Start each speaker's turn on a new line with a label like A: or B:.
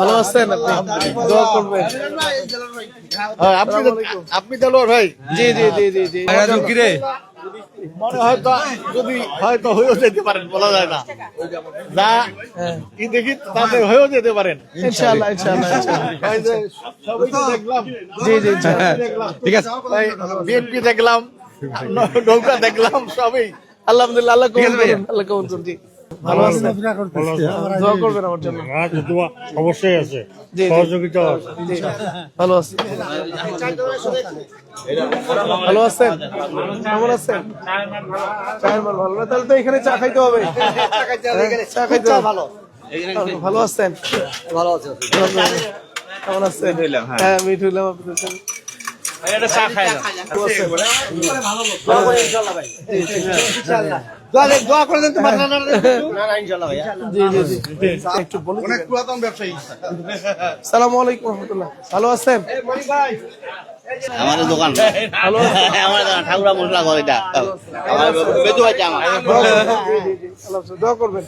A: ভালো আছেন আপনি? দোয়া করবেন।
B: হ্যাঁ, আপনি আপনি দেলোয়ার ভাই?
A: জি জি জি জি জি।
B: মনে হয়তো যদি হয়তো হয়েও যেতে পারেন বলা যায় না। যা
A: হ্যাঁ।
B: কি দেখি তাতে হয়েও যেতে পারেন।
A: ইনশাআল্লাহ ইনশাআল্লাহ ইনশাআল্লাহ।
B: এই যে সবাই দেখলাম।
A: জি জি জি।
B: ঠিক আছে। বিএনপি দেখলাম নৌকা দেখলাম সবই।
A: আলহামদুলিল্লাহ আল্লাহ কবুল করুন আল্লাহ কবুল করুন জি। ভালো আছেন? দোয়া করবেন আমার জন্য।
B: অবশ্যই আছে।
A: জি জি।
B: সহযোগিতা
A: ভালো আছি ভালো আছেন? কেমন আছেন? চায়ের মাল ভালো না? তাহলে তো এখানে চা খাইতে হবে। চা খাইতে ভালো। ভালো আছেন? ভালো আছেন? কেমন আছেন? হ্যাঁ। মিঠু হইলাম আপনাদের সাথে। ভালো আছেন? জি জি জি। একটু বলে দিবেন।
B: পুরাতন ব্যবসায়ী।
A: সালামু আলাইকুম রহমতুল্লাহ। ভালো আছেন?
C: আমাদের দোকান। আমার ঠাকুরা মশলা করে এটা। আমার বেতু আছে আমার।
A: দোয়া। দোয়া করবেন।